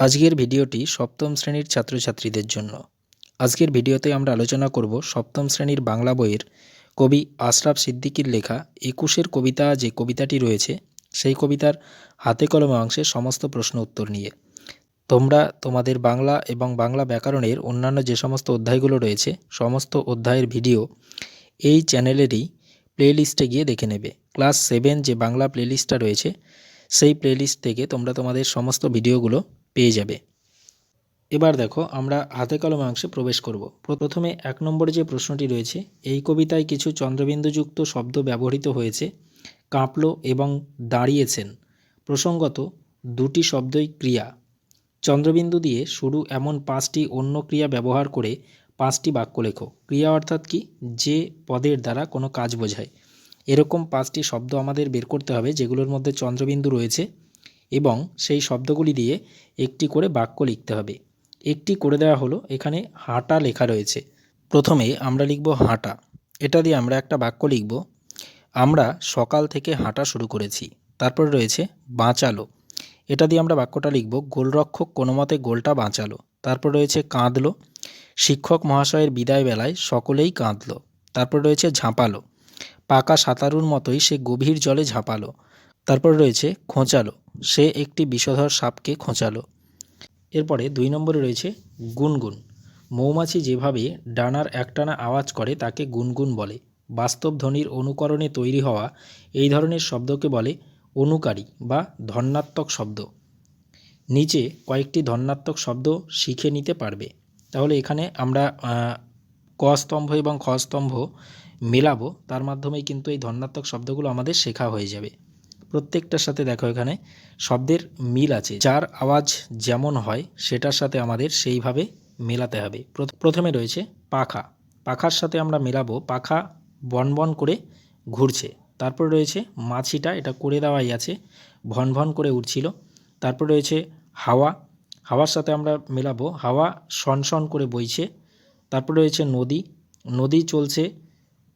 আজকের ভিডিওটি সপ্তম শ্রেণির ছাত্রছাত্রীদের জন্য। আজকের ভিডিওতে আমরা আলোচনা করব সপ্তম শ্রেণির বাংলা বইয়ের কবি আশরাফ সিদ্দিকির লেখা একুশের কবিতা যে কবিতাটি রয়েছে, সেই কবিতার হাতে কলমে অংশের সমস্ত প্রশ্ন উত্তর নিয়ে। তোমরা তোমাদের বাংলা এবং বাংলা ব্যাকরণের অন্যান্য যে সমস্ত অধ্যায়গুলো রয়েছে, সমস্ত অধ্যায়ের ভিডিও এই চ্যানেলেরই প্লেলিস্টে গিয়ে দেখে নেবে। ক্লাস সেভেন যে বাংলা প্লেলিস্টটা রয়েছে, সেই প্লেলিস্ট থেকে তোমরা তোমাদের সমস্ত ভিডিওগুলো পেয়ে যাবে। এবার দেখো, আমরা হাতে কলমে অংশে প্রবেশ করব। প্রথমে এক নম্বরে যে প্রশ্নটি রয়েছে, এই কবিতায় কিছু চন্দ্রবিন্দুযুক্ত শব্দ ব্যবহৃত হয়েছে, কাঁপলো এবং দাঁড়িয়েছেন। প্রসঙ্গত, দুটি শব্দই ক্রিয়া। চন্দ্রবিন্দু দিয়ে শুরু এমন পাঁচটি অন্য ক্রিয়া ব্যবহার করে পাঁচটি বাক্য লেখো। ক্রিয়া অর্থাৎ কি? যে পদের দ্বারা কোনো কাজ বোঝায়। এরকম পাঁচটি শব্দ আমাদের বের করতে হবে, যেগুলোর মধ্যে চন্দ্রবিন্দু রয়েছে। এবং সেই শব্দগুলি দিয়ে একটি করে বাক্য লিখতে হবে। একটি করে দেওয়া হলো, এখানে হাঁটা লেখা রয়েছে। প্রথমে আমরা লিখব হাঁটা। এটা দিয়ে আমরা একটা বাক্য লিখব। আমরা সকাল থেকে হাঁটা শুরু করেছি। তারপর রয়েছে বাঁচালো। এটা দিয়ে আমরা বাক্যটা লিখব, গোলরক্ষক কোনো মতে গোলটা বাঁচালো। তারপর রয়েছে কাঁদলো। শিক্ষক মহাশয়ের বিদায় বেলায় সকলেই কাঁদলো। তারপর রয়েছে ঝাঁপালো। পাকা সাঁতারুর মতোই সে গভীর জলে ঝাঁপালো। তারপর রয়েছে খোঁচালো। সে একটি বিষধর সাপকে খোঁচালো। এরপরে দুই নম্বরে রয়েছে গুনগুন। মৌমাছি যেভাবে ডানার একটানা আওয়াজ করে তাকে গুনগুন বলে। বাস্তব ধ্বনির অনুকরণে তৈরি হওয়া এই ধরনের শব্দকে বলে অনুকারী বা ধন্যাত্মক শব্দ। নিচে কয়েকটি ধন্যাত্মক শব্দ শিখে নিতে পারবে। তাহলে এখানে আমরা ক স্তম্ভ এবং খ স্তম্ভ মেলাবো। তার মাধ্যমেই কিন্তু এই ধন্যাত্মক শব্দগুলো আমাদের শেখা হয়ে যাবে। প্রত্যেকটার সাথে দেখো এখানে শব্দের মিল আছে। যার আওয়াজ যেমন হয়, সেটার সাথে আমাদের সেইভাবে মেলাতে হবে। প্রথমে রয়েছে পাখা। পাখার সাথে আমরা মেলাবো। পাখা বনবন করে ঘুরছে। তারপর রয়েছে মাছিটা, এটা করে দেওয়াই আছে। ভন ভন করে উঠছিল তারপর রয়েছে হাওয়া। হাওয়ার সাথে আমরা মেলাবো। হাওয়া শনশন করে বইছে। তারপর রয়েছে নদী। নদী চলছে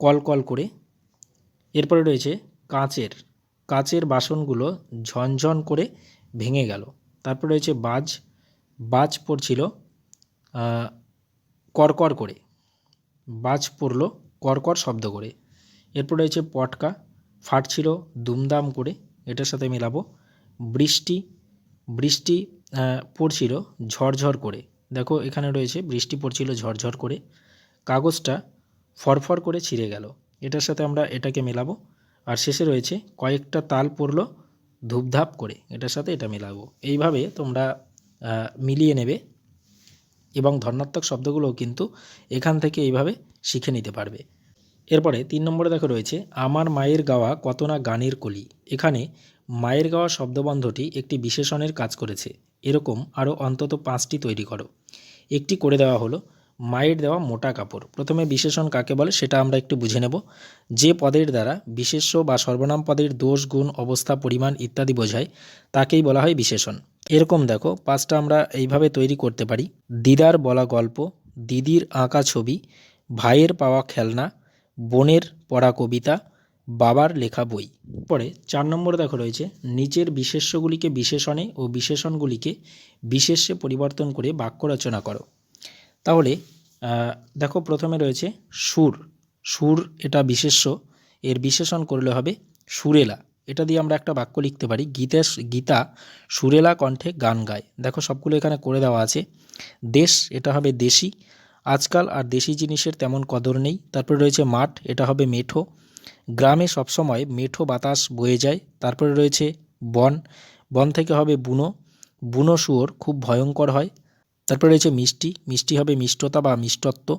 কল কল করে। এরপরে রয়েছে কাঁচের। কাচের বাসনগুলো ঝনঝন করে ভেঙে গেল। তারপর রয়েছে বাজ। বাজ পড়ছিল করকর করে। বাজ পড়ল করকর শব্দ করে। এরপর রয়েছে পটকা। ফাটছিল দুমদাম করে। এটার সাথে মেলাবো। বৃষ্টি। বৃষ্টি পড়ছিল ঝরঝর করে। দেখো এখানে রয়েছে বৃষ্টি পড়ছিল ঝরঝর করে। কাগজটা ফরফর করে ছিঁড়ে গেল। এটার সাথে আমরা এটাকে মেলাবো। আর শেষে রয়েছে কয়েকটা তাল পড়ল ধূপধাপ করে। এটার সাথে এটা মেলাবো। এইভাবে তোমরা মিলিয়ে নেবে এবং ধর্নাত্মক শব্দগুলোও কিন্তু এখান থেকে এইভাবে শিখে নিতে পারবে। এরপরে তিন নম্বরে দেখো রয়েছে, আমার মায়ের গাওয়া কত না গানের কলি। এখানে মায়ের গাওয়া শব্দবন্ধটি একটি বিশেষণের কাজ করেছে। এরকম আরও অন্তত পাঁচটি তৈরি করো। একটি করে দেওয়া হলো মায়ের দেওয়া মোটা কাপড়। প্রথমে বিশেষণ কাকে বলে সেটা আমরা একটু বুঝে নেব। যে পদের দ্বারা বিশেষ্য বা সর্বনাম পদের দোষ, গুণ, অবস্থা, পরিমাণ ইত্যাদি বোঝায়, তাকেই বলা হয় বিশেষণ। এরকম দেখো, পাঁচটা আমরা এইভাবে তৈরি করতে পারি। দিদার বলা গল্প, দিদির আঁকা ছবি, ভাইয়ের পাওয়া খেলনা, বোনের পড়া কবিতা, বাবার লেখা বই। পরে চার নম্বরে দেখো রয়েছে, নিচের বিশেষ্যগুলিকে বিশেষণে ও বিশেষণগুলিকে বিশেষ্যে পরিবর্তন করে বাক্য রচনা করো। তাহলে দেখো প্রথমে রয়েছে সুর। সুর এটা বিশেষ্য। এর বিশেষণ করলে হবে সুরেলা। এটা দিয়ে আমরা একটা বাক্য লিখতে পারি, গীতেশ, গীতা, সুরেলা কণ্ঠে গান গায়। দেখো সবগুলো এখানে করে দেওয়া আছে। দেশ, এটা হবে দেশি। আজকাল আর দেশি জিনিসের তেমন কদর নেই। তারপরে রয়েছে মাঠ, এটা হবে মেঠো। গ্রামে সবসময় মেঠো বাতাস বয়ে যায়। তারপরে রয়েছে বন। বন থেকে হবে বুনো। বুনো শুয়োর খুব ভয়ঙ্কর হয়। তারপরে রয়েছে মিষ্টি মিষ্টি হবে মিষ্টতা বা মিষ্টত্ব।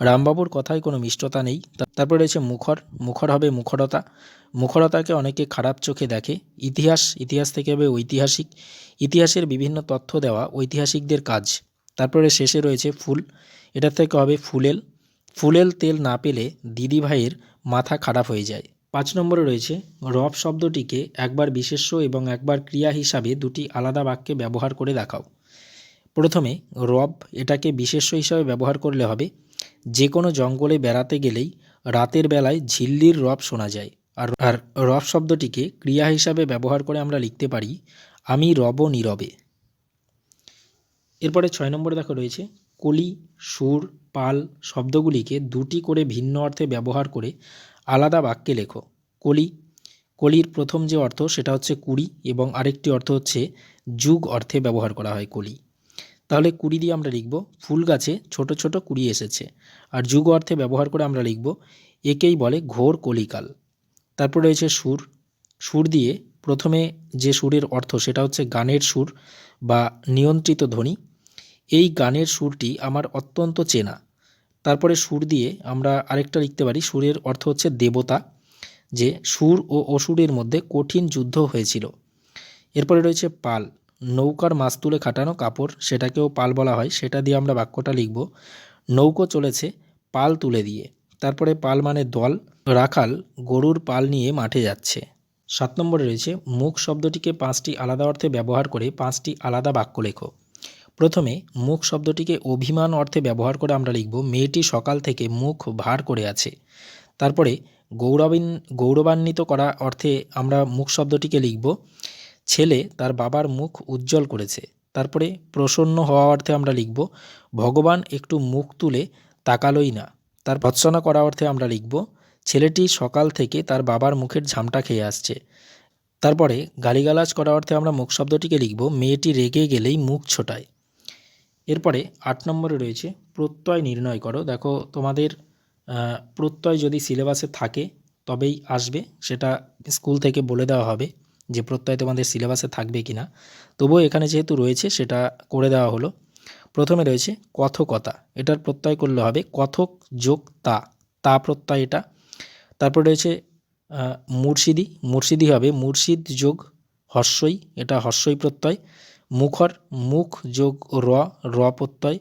রামবাবুর কথায় কোনো মিষ্টতা নেই। তারপরে রয়েছে মুখর মুখর হবে মুখরতা। মুখরতাকে অনেকে খারাপ চোখে দেখে। ইতিহাস ইতিহাস থেকে হবে ঐতিহাসিক। ইতিহাসের বিভিন্ন তথ্য দেওয়া ঐতিহাসিকদের কাজ। তারপরে শেষে রয়েছে ফুল। এটার থেকে হবে ফুলেল। ফুলেল তেল না পেলে দিদিভাইয়ের মাথা খারাপ হয়ে যায়। পাঁচ নম্বরে রয়েছে, রব শব্দটিকে একবার বিশেষ্য এবং একবার ক্রিয়া হিসাবে দুটি আলাদা বাক্যে ব্যবহার করে দেখাও। প্রথমে রব এটাকে বিশেষ্য হিসাবে ব্যবহার করলে হবে যে কোনো জঙ্গলে বেড়াতে গেলেই রাতের বেলায় ঝিল্লির রব শোনা যায়। আর আর রব শব্দটিকে ক্রিয়া হিসাবে ব্যবহার করে আমরা লিখতে পারি, আমি রব নীরবে। এরপরে ছয় নম্বরে দেখো রয়েছে, কলি, সুর, পাল শব্দগুলিকে দুটি করে ভিন্ন অর্থে ব্যবহার করে আলাদা বাক্যে লেখো। কলি, কলির প্রথম যে অর্থ সেটা হচ্ছে কুড়ি এবং আরেকটি অর্থ হচ্ছে যুগ অর্থে ব্যবহার করা হয় কলি। তাহলে কুড়ি দিয়ে আমরা লিখব, ফুল গাছে ছোট ছোট কুড়ি এসেছে। আর যুগ অর্থে ব্যবহার করে আমরা লিখব, একেই বলে ঘোর কলিকাল। তারপর রয়েছে সুর। সুর দিয়ে প্রথমে যে সুরের অর্থ সেটা হচ্ছে গানের সুর বা নিয়ন্ত্রিত ধ্বনি। এই গানের সুরটি আমার অত্যন্ত চেনা। তারপরে সুর দিয়ে আমরা আরেকটা লিখতে পারি, সুরের অর্থ হচ্ছে দেবতা, যে সুর ও অসুরের মধ্যে কঠিন যুদ্ধ হয়েছিল। এরপরে রয়েছে পাল। নৌকার মাছ তুলে খাটানো কাপড়, সেটাকেও পাল বলা হয়, সেটা দিয়ে আমরা বাক্যটা লিখব। নৌকো চলেছে, পাল তুলে দিয়ে। তারপরে পাল মানে দল। রাখাল গরুর পাল নিয়ে মাঠে যাচ্ছে। সাত নম্বরে রয়েছে, মুখ শব্দটিকে পাঁচটি আলাদা অর্থে ব্যবহার করে পাঁচটি আলাদা বাক্য লেখো। প্রথমে, মুখ শব্দটিকে অভিমান অর্থে ব্যবহার করে আমরা লিখব, মেয়েটি সকাল থেকে মুখ ভার করে আছে। তারপরে, গৌরবিন, গৌরবান্বিত করা অর্থে আমরা মুখ শব্দটিকে লিখব ছেলে তার বাবার মুখ উজ্জ্বল করেছে। তারপরে প্রসন্ন হওয়া অর্থে আমরা লিখব, ভগবান একটু মুখ তুলে তাকালোই না। তার ভৎসনা করা অর্থে আমরা লিখব, ছেলেটি সকাল থেকে তার বাবার মুখের ঝামটা খেয়ে আসছে। তারপরে গালিগালাজ করা অর্থে আমরা মুখ শব্দটিকে লিখব, মেয়েটি রেগে গেলেই মুখ ছোটায়। এরপরে আট নম্বরে রয়েছে, প্রত্যয় নির্ণয় করো। দেখো তোমাদের প্রত্যয় যদি সিলেবাসে থাকে তবেই আসবে, সেটা স্কুল থেকে বলে দেওয়া হবে। যে প্রত্যয় তোমাদের সিলেবাসে থাকবে কি না তবুও এখানে যেহেতু রয়েছে, সেটা করে দেওয়া হলো। প্রথমে রয়েছে কথকতা। এটার প্রত্যয় করলে হবে কথক যোগ তা। তা প্রত্যয় এটা। তারপর রয়েছে মুর্শিদি। মুর্শিদি হবে মুর্শিদ যোগ হর্ষই। এটা হর্ষই প্রত্যয়। মুখর মুখ যোগ র র প্রত্যয়।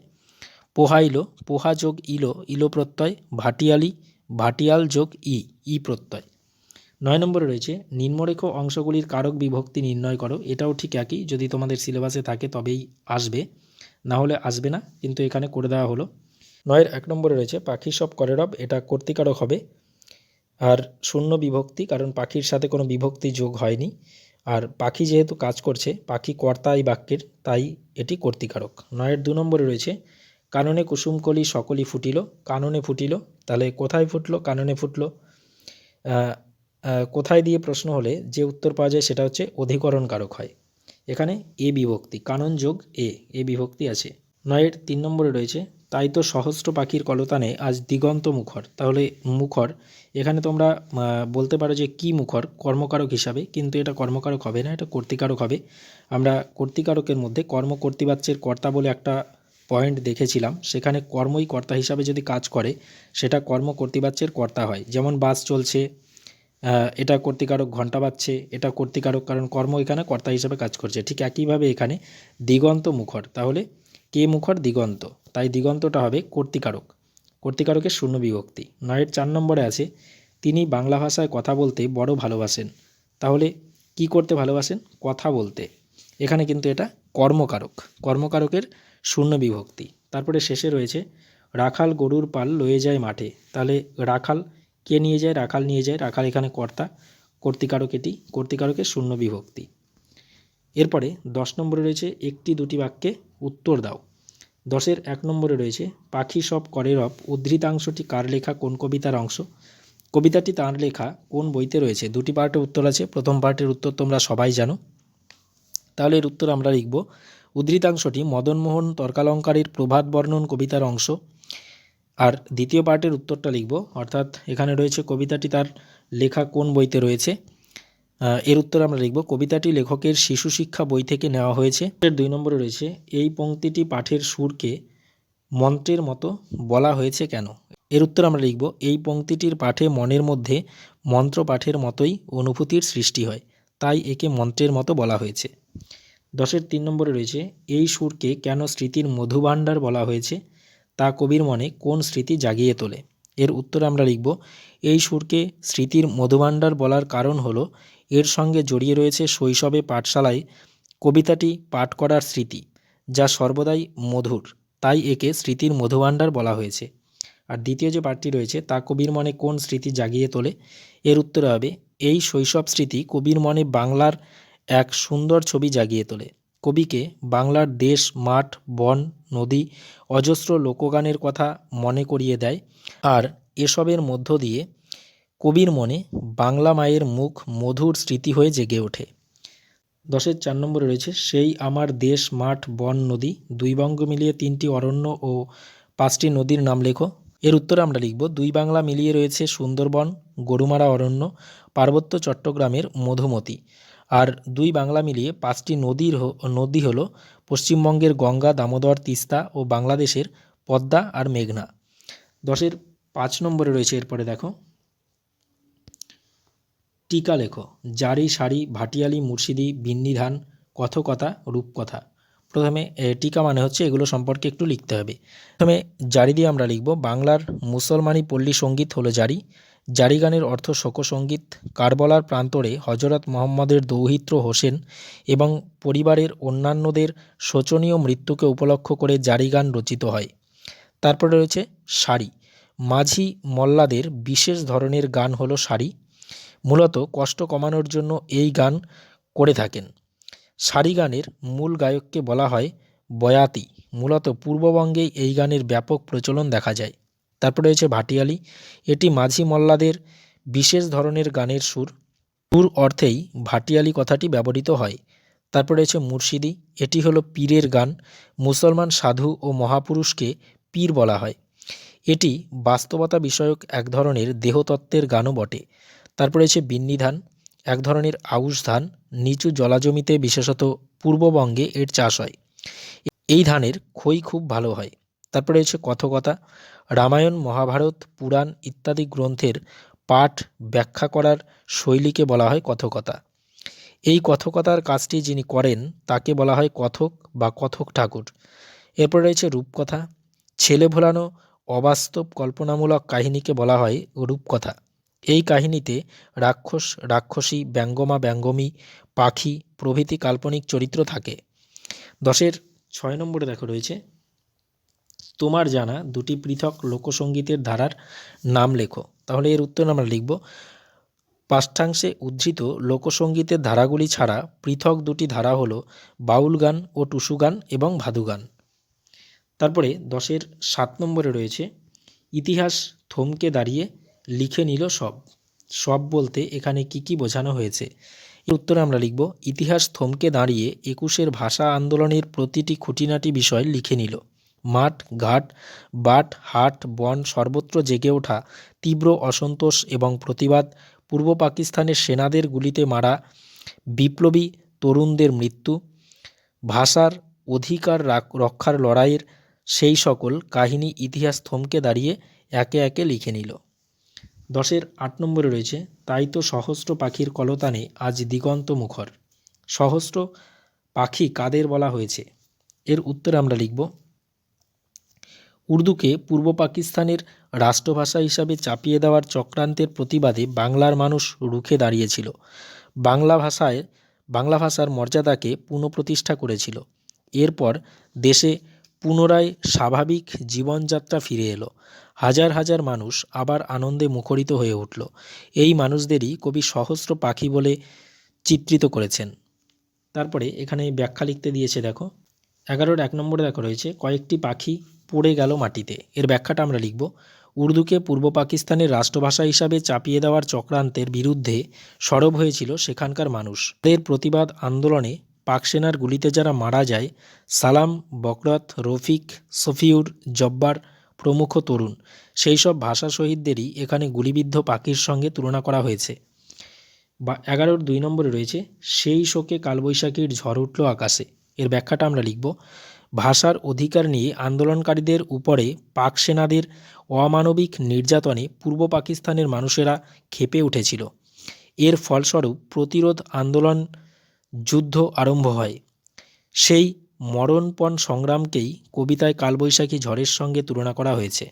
পোহাইলো পোহা যোগ ইলো। ইলো প্রত্যয়। ভাটিয়ালি। ভাটিয়াল যোগ ই। ই প্রত্যয়। নয় নম্বরে রয়েছে, নিম্নরেখ অংশগুলির কারক বিভক্তি নির্ণয় করো। এটাও ঠিক একই, যদি তোমাদের সিলেবাসে থাকে তবেই আসবে না হলে আসবে না, কিন্তু এখানে করে দেওয়া হলো। নয়ের এক নম্বরে রয়েছে পাখি সব করে রব এটা কর্তিকারক হবে। আর শূন্য বিভক্তি, কারণ পাখির সাথে কোনো বিভক্তি যোগ হয়নি। আর পাখি যেহেতু কাজ করছে, পাখি কর্তা এই বাক্যের, তাই এটি কর্তিকারক। নয়ের দু নম্বরে রয়েছে, কাননে কুসুমকলি সকলই ফুটিল, কাননে ফুটিল, তাহলে কোথায় ফুটলো, কাননে ফুটলো? কোথায় দিয়ে প্রশ্ন হলে যে উত্তর পাওয়া যায় সেটা হচ্ছে অধিকরণ কারক হয়। এখানে এ বিভক্তি, কানন যোগ এ এ বিভক্তি আছে। নয়ের তিন নম্বরে রয়েছে, তাই তো সহস্র পাখির কলতানে আজ দিগন্ত মুখর। তাহলে মুখর, এখানে তোমরা বলতে পারো যে কি মুখর? কর্মকারক হিসাবে, কিন্তু এটা কর্মকারক হবে না, এটা কর্তিকারক হবে। আমরা কর্তিকারকের মধ্যে কর্ম কর্তৃবাচ্যের কর্তা বলে একটা পয়েন্ট দেখেছিলাম। সেখানে কর্মই কর্তা হিসাবে যদি কাজ করে, সেটা কর্ম কর্তৃবাচ্যের কর্তা হয়। যেমন বাস চলছে এটা কর্তিকারক ঘণ্টা বাজছে, এটা কর্তিকারক কারণ কর্ম এখানে কর্তা হিসাবে কাজ করছে। ঠিক একইভাবে এখানে দিগন্ত মুখর। তাহলে কে মুখর? দিগন্ত। তাই দিগন্তটা হবে কর্তিকারক। কর্তিকারকের শূন্য বিভক্তি। নয়ের চার নম্বরে আছে, তিনি বাংলা ভাষায় কথা বলতে বড় ভালোবাসেন। তাহলে কি করতে ভালোবাসেন? কথা বলতে। এখানে কিন্তু এটা কর্মকারক। কর্মকারকের শূন্য বিভক্তি। তারপরে শেষে রয়েছে, রাখাল গরুর পাল লয়ে যায় মাঠে। তাহলে রাখাল কে নিয়ে যায়? রাখাল নিয়ে যায়। রাখাল এখানে কর্তা। কর্তিকারক এটি কর্তিকারকের শূন্য বিভক্তি। এরপরে দশ নম্বরে রয়েছে একটি দুটি বাক্যে উত্তর দাও। দশের এক নম্বরে রয়েছে, পাখি সব করে রব। উদ্ধৃতাংশটি কার লেখা? কোন কবিতার অংশ? কবিতাটি তার লেখা কোন বইতে রয়েছে? দুটি পার্টের উত্তর আছে। প্রথম পার্টের উত্তর তোমরা সবাই জানো। তাহলে এর উত্তর আমরা লিখব, উদ্ধৃতাংশটি মদনমোহন তর্কালঙ্কারের প্রভাত বর্ণন কবিতার অংশ। আর দ্বিতীয় পার্টের উত্তরটা লিখব। অর্থাৎ এখানে রয়েছে, কবিতাটি তার লেখা কোন বইতে রয়েছে? এর উত্তর আমরা লিখব। কবিতাটি লেখকের শিশু শিক্ষা বই থেকে নেওয়া হয়েছে। এর দুই নম্বরে রয়েছে, এই পংক্তিটি পাঠের সুরকে মন্ত্রের মতো বলা হয়েছে কেন? এর উত্তর আমরা লিখব, এই পংক্তিটির পাঠে মনের মধ্যে মন্ত্র পাঠের মতোই অনুভূতির সৃষ্টি হয়, তাই একে মন্ত্রের মতো বলা হয়েছে। দশের তিন নম্বরে রয়েছে, এই সুরকে কেন স্মৃতির মধুভাণ্ডার বলা হয়েছে? তা কবির মনে কোন স্মৃতি জাগিয়ে তোলে? এর উত্তর আমরা লিখব, এই সুরকে স্মৃতির মধুভাণ্ডার বলার কারণ হলো, এর সঙ্গে জড়িয়ে রয়েছে শৈশবে পাঠশালায় কবিতাটি পাঠ করার স্মৃতি, যা সর্বদাই মধুর, তাই একে স্মৃতির মধুভাণ্ডার বলা হয়েছে। আর দ্বিতীয় যে পাঠটি রয়েছে, তা কবির মনে কোন স্মৃতি জাগিয়ে তোলে? এর উত্তর হবে, এই শৈশব স্মৃতি কবির মনে বাংলার এক সুন্দর ছবি জাগিয়ে তোলে। কবিকে বাংলার দেশ, মাঠ, বন, নদী, অজস্র লোকগানের কথা মনে করিয়ে দেয় আর এসবের মধ্য দিয়ে কবির মনে বাংলা মায়ের মুখ মধুর স্মৃতি হয়ে জেগে ওঠে। দশের চার নম্বরে রয়েছে, সেই আমার দেশ, মাঠ, বন, নদী, দুই বঙ্গ মিলিয়ে তিনটি অরণ্য ও পাঁচটি নদীর নাম লেখো। এর উত্তরে আমরা লিখব, দুই বাংলা মিলিয়ে রয়েছে সুন্দরবন, গরুমারা অরণ্য পার্বত্য চট্টগ্রামের মধুমতি। আর দুই বাংলা মিলিয়ে পাঁচটি নদীর নদী হলো পশ্চিমবঙ্গের গঙ্গা, দামোদর, তিস্তা ও বাংলাদেশের পদ্মা আর মেঘনা। দশের পাঁচ নম্বরে রয়েছে এরপরে দেখো। টিকা লেখো। জারি, সারি, ভাটিয়ালি, মুর্শিদি বিন্নি ধান কথকথা রূপকথা। প্রথমে টিকা মানে হচ্ছে এগুলো সম্পর্কে একটু লিখতে হবে। প্রথমে, জারি দিয়ে আমরা লিখব, বাংলার মুসলমানি পল্লী সংগীত হলো জারি। জারি গানের অর্থ শোকসঙ্গীত কারবলার প্রান্তরে হজরত মোহাম্মদের দৌহিত্র হোসেন এবং পরিবারের অন্যান্যদের শোচনীয় মৃত্যুকে উপলক্ষ করে জারি গান রচিত হয়। তারপরে রয়েছে সারি। মাঝি মল্লাদের বিশেষ ধরনের গান হলো সারি। মূলত কষ্ট কমানোর জন্য এই গান করে থাকেন। সারি গানের মূল গায়ককে বলা হয় বয়াতি। মূলত পূর্ববঙ্গেই এই গানের ব্যাপক প্রচলন দেখা যায়। তারপরে রয়েছে ভাটিয়ালি। এটি মাঝি মল্লাদের বিশেষ ধরনের গানের সুর। সুর অর্থেই ভাটিয়ালি কথাটি ব্যবহৃত হয়। তারপরে রয়েছে মুর্শিদি। এটি হলো পীরের গান। মুসলমান, সাধু ও মহাপুরুষকে পীর বলা হয়। এটি বাস্তবতা বিষয়ক এক ধরনের দেহতত্ত্বের গানও বটে। তারপরে রয়েছে বিন্নি ধান এক ধরনের আউশ ধান। নিচু জলাজমিতে বিশেষত পূর্ববঙ্গে এর চাষ হয়। এই ধানের খই খুব ভালো হয়। তারপরে রয়েছে কথকতা, রামায়ণ, মহাভারত, পুরাণ ইত্যাদি গ্রন্থের পাঠ ব্যাখ্যা করার শৈলীকে বলা হয় কথকতা। এই কথকতার কাজটি যিনি করেন, তাকে বলা হয় কথক বা কথক ঠাকুর। এরপর রয়েছে রূপকথা। ছেলে ভোলানো অবাস্তব কল্পনামূলক কাহিনীকে বলা হয় রূপকথা। এই কাহিনীতে রাক্ষস, রাক্ষসী, ব্যঙ্গমা, ব্যঙ্গমী, পাখি প্রভৃতি কাল্পনিক চরিত্র থাকে। দশের ছয় নম্বরে দেখো রয়েছে। তোমার জানা দুটি পৃথক লোকসঙ্গীতের ধারার নাম লেখো। তাহলে এর উত্তর আমরা লিখব। পাঠ্যাংশে উদ্ধৃত লোকসঙ্গীতের ধারাগুলি ছাড়া পৃথক দুটি ধারা হলো বাউল গান ও টুসু গান এবং ভাদু গান। তারপরে দশের সাত নম্বরে রয়েছে, ইতিহাস থমকে দাঁড়িয়ে লিখে নিল সব। সব বলতে এখানে কি কি বোঝানো হয়েছে? এর উত্তরে আমরা লিখব, ইতিহাস থমকে দাঁড়িয়ে একুশের ভাষা আন্দোলনের প্রতিটি খুঁটিনাটি বিষয় লিখে নিল। মাঠ, ঘাট, বাট, হাট, বন সর্বত্র জেগে ওঠা, তীব্র অসন্তোষ এবং প্রতিবাদ। পূর্ব পাকিস্তানের সেনাদের গুলিতে মারা বিপ্লবী তরুণদের মৃত্যু। ভাষার অধিকার রক্ষার লড়াইয়ের সেই সকল কাহিনী ইতিহাস থমকে দাঁড়িয়ে একে একে লিখে নিল। দশের আট নম্বরে রয়েছে, তাই তো সহস্র পাখির কলতানে আজ দিগন্ত মুখর। সহস্র পাখি কাদের বলা হয়েছে? এর উত্তরে আমরা লিখব উর্দুকে পূর্ব পাকিস্তানের রাষ্ট্রভাষা হিসাবে চাপিয়ে দেওয়ার চক্রান্তের প্রতিবাদে বাংলার মানুষ রুখে দাঁড়িয়েছিল। বাংলা ভাষায়, বাংলা ভাষার মর্যাদাকে পুনঃপ্রতিষ্ঠা করেছিল। এরপর দেশে পুনরায় স্বাভাবিক জীবনযাত্রা ফিরে এলো। হাজার হাজার মানুষ আবার আনন্দে মুখরিত হয়ে উঠল। এই মানুষদেরই কবি সহস্র পাখি বলে চিত্রিত করেছেন। তারপরে এখানে ব্যাখ্যা লিখতে দিয়েছে, দেখো। এগারোর এক নম্বরে দেখো রয়েছে, কয়েকটি পাখি পড়ে গেল মাটিতে। এর ব্যাখ্যাটা আমরা লিখব। উর্দুকে পূর্ব পাকিস্তানের রাষ্ট্রভাষা হিসাবে চাপিয়ে দেওয়ার চক্রান্তের বিরুদ্ধে সরব হয়েছিল সেখানকার মানুষ। এর প্রতিবাদ আন্দোলনে পাক সেনার গুলিতে যারা মারা যায়, সালাম, বকরত, রফিক, সফিউর, জব্বার প্রমুখ তরুণ, সেই সব ভাষা শহীদদেরই এখানে গুলিবিদ্ধ পাখির সঙ্গে তুলনা করা হয়েছে। বা এগারোর দুই নম্বরে রয়েছে, সেই শোকে কালবৈশাখীর ঝড় উঠল আকাশে। এর ব্যাখ্যাটা আমরা লিখব। ভাষার অধিকার নিয়ে আন্দোলনকারীদের উপরে পাক সেনাদের অমানবিক নির্যাতনে পূর্ব পাকিস্তানের মানুষেরা খেপে উঠেছিল। এর ফলস্বরূপ প্রতিরোধ আন্দোলন, যুদ্ধ আরম্ভ হয়। সেই মরণপণ সংগ্রামকেই কবিতায় কালবৈশাখী ঝড়ের সঙ্গে তুলনা করা হয়েছে।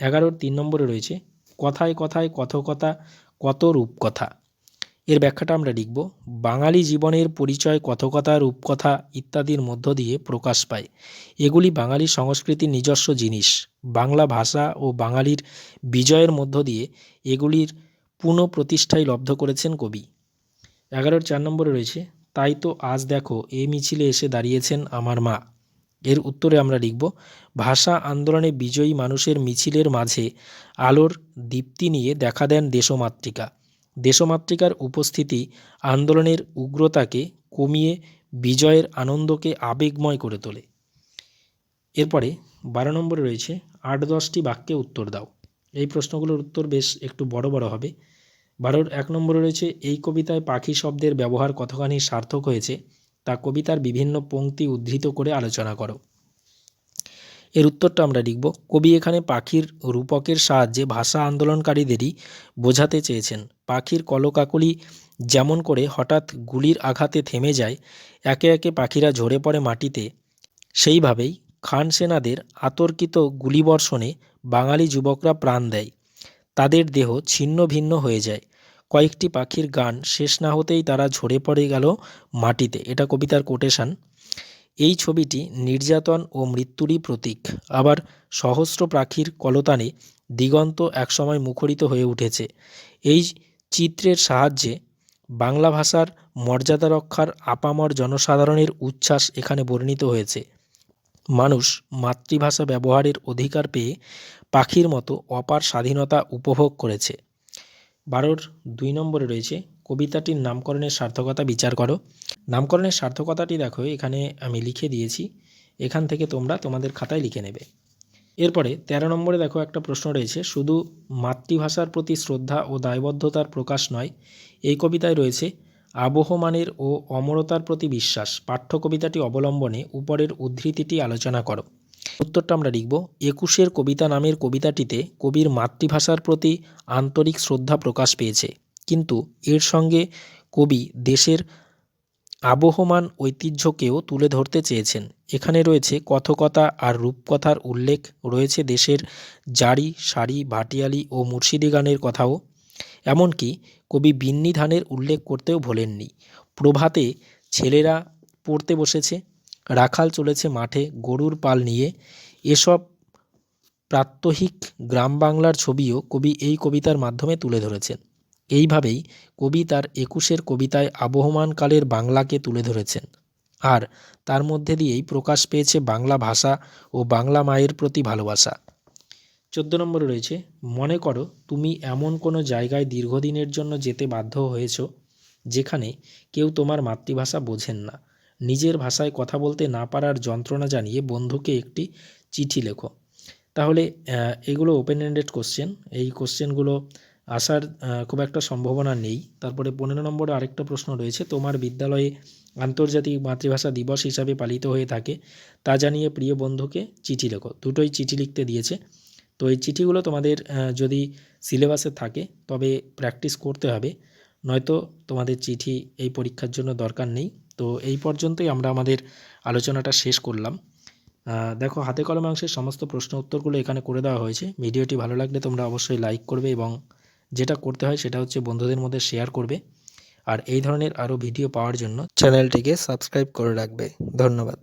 এগারোর তিন নম্বরে রয়েছে, কথায় কথায় কথকতা, কত রূপকথা। এর ব্যাখ্যাটা আমরা লিখব। বাঙালি জীবনের পরিচয়, কথকতা, রূপকথা ইত্যাদির মধ্য দিয়ে প্রকাশ পায়। এগুলি বাঙালি সংস্কৃতির নিজস্ব জিনিস। বাংলা ভাষা ও বাঙালির বিজয়ের মধ্য দিয়ে এগুলির পুনঃপ্রতিষ্ঠায় লব্ধ করেছেন কবি। এগারোর চার নম্বরে রয়েছে, তাই তো আজ দেখো, এ মিছিলে এসে দাঁড়িয়েছেন আমার মা। এর উত্তরে আমরা লিখব, ভাষা আন্দোলনে বিজয়ী মানুষের মিছিলের মাঝে আলোর দীপ্তি নিয়ে দেখা দেন দেশমাতৃকা। দেশমাতৃকার উপস্থিতি আন্দোলনের উগ্রতাকে কমিয়ে বিজয়ের আনন্দকে আবেগময় করে তোলে। এরপরে বারো নম্বরে রয়েছে, আট দশটি বাক্যে উত্তর দাও। এই প্রশ্নগুলোর উত্তর বেশ একটু বড় বড় হবে। বারোর এক নম্বরে রয়েছে, এই কবিতায় পাখি শব্দের ব্যবহার কতখানি সার্থক হয়েছে তা কবিতার বিভিন্ন পংক্তি উদ্ধৃত করে আলোচনা করো। এর উত্তরটা আমরা লিখব। কবি এখানে পাখির রূপকের সাহায্যে ভাষা আন্দোলনকারীদেরই বোঝাতে চেয়েছেন। পাখির কলকাকলি যেমন করে হঠাৎ গুলির আঘাতে থেমে যায়, একে একে পাখিরা ঝরে পড়ে মাটিতে। সেইভাবেই খান সেনাদের আতর্কিত গুলিবর্ষণে বাঙালি যুবকরা প্রাণ দেয়। তাদের দেহ ছিন্ন ভিন্ন হয়ে যায়। কয়েকটি পাখির গান শেষ না হতেই তারা ঝরে পড়ে গেল মাটিতে। এটা কবিতার কোটেশন এই ছবিটি নির্যাতন ও মৃত্যুরই প্রতীক। আবার সহস্র পাখির কলতানে দিগন্ত একসময় মুখরিত হয়ে উঠেছে। এই চিত্রের সাহায্যে বাংলা ভাষার মর্যাদা রক্ষার আপামর জনসাধারণের উচ্ছ্বাস এখানে বর্ণিত হয়েছে। মানুষ মাতৃভাষা ব্যবহারের অধিকার পেয়ে পাখির মতো অপার স্বাধীনতা উপভোগ করেছে। বারোর দুই নম্বরে রয়েছে কবিতাটির নামকরণের সার্থকতা বিচার করো। নামকরণের সার্থকতাটি দেখো, এখানে আমি লিখে দিয়েছি। এখান থেকে তোমরা তোমাদের খাতায় লিখে নেবে। এরপরে তেরো নম্বরে দেখো একটা প্রশ্ন রয়েছে, শুধু মাতৃভাষার প্রতি শ্রদ্ধা ও দায়বদ্ধতার প্রকাশ নয়, এই কবিতায় রয়েছে, আবহমানের ও অমরতার প্রতি বিশ্বাস। পাঠ্য কবিতাটি অবলম্বনে উপরের উদ্ধৃতিটি আলোচনা করো। উত্তরটা আমরা লিখব, একুশের কবিতা নামের কবিতাটিতে কবির মাতৃভাষার প্রতি আন্তরিক শ্রদ্ধা প্রকাশ পেয়েছে। কিন্তু এর সঙ্গে কবি দেশের আবহমান ঐতিহ্যকেও তুলে ধরতে চেয়েছেন। এখানে রয়েছে কথকতা আর রূপকথার উল্লেখ, রয়েছে দেশের জারি শাড়ি ভাটিয়ালি ও মুর্শিদি গানের কথাও। এমনকি কবি বিন্নি ধানের উল্লেখ করতেও ভোলেননি। প্রভাতে ছেলেরা পড়তে বসেছে, রাখাল চলেছে মাঠে গরুর পাল নিয়ে। এসব প্রাত্যহিক গ্রাম বাংলার ছবিও কবি এই কবিতার মাধ্যমে তুলে ধরেছেন। এইভাবেই কবি তার একুশের কবিতায় আবহমানকালের বাংলাকে তুলে ধরেছেন। আর তার মধ্যে দিয়েই প্রকাশ পেয়েছে বাংলা ভাষা ও বাংলা মায়ের প্রতি ভালোবাসা। চোদ্দ নম্বরে রয়েছে, মনে করো তুমি এমন কোনো জায়গায় দীর্ঘদিনের জন্য যেতে বাধ্য হয়েছ, যেখানে কেউ তোমার মাতৃভাষা বোঝেন না। নিজের ভাষায় কথা বলতে না পারার যন্ত্রণা জানিয়ে বন্ধুকে একটি চিঠি লেখো। তাহলে এগুলো ওপেন এন্ডেড কোশ্চেন এই কোশ্চেনগুলো আসার খুব একটা সম্ভাবনা নেই। তারপরে পনেরো নম্বরে আরেকটা প্রশ্ন রয়েছে, তোমার বিদ্যালয়ে আন্তর্জাতিক মাতৃভাষা দিবস হিসাবে পালিত হয়ে থাকে, তা জানিয়ে প্রিয় বন্ধুকে চিঠি লেখো। দুটোই চিঠি লিখতে দিয়েছে। তো এই চিঠিগুলো তোমাদের যদি সিলেবাসে থাকে, তবে প্র্যাকটিস করতে হবে। নয়তো তোমাদের চিঠি এই পরীক্ষার জন্য দরকার নেই। তো এই পর্যন্তই আমরা আমাদের আলোচনাটা শেষ করলাম। দেখো, হাতে কলমে অংশের সমস্ত প্রশ্ন উত্তরগুলো এখানে করে দেওয়া হয়েছে। ভিডিওটি ভালো লাগলে তোমরা অবশ্যই লাইক করবে এবং যেটা করতে হয় সেটা হচ্ছে বন্ধুদের মধ্যে শেয়ার করবে। আর এই ধরনের আরও ভিডিও পাওয়ার জন্য চ্যানেলটিকে সাবস্ক্রাইব করে রাখবে। ধন্যবাদ।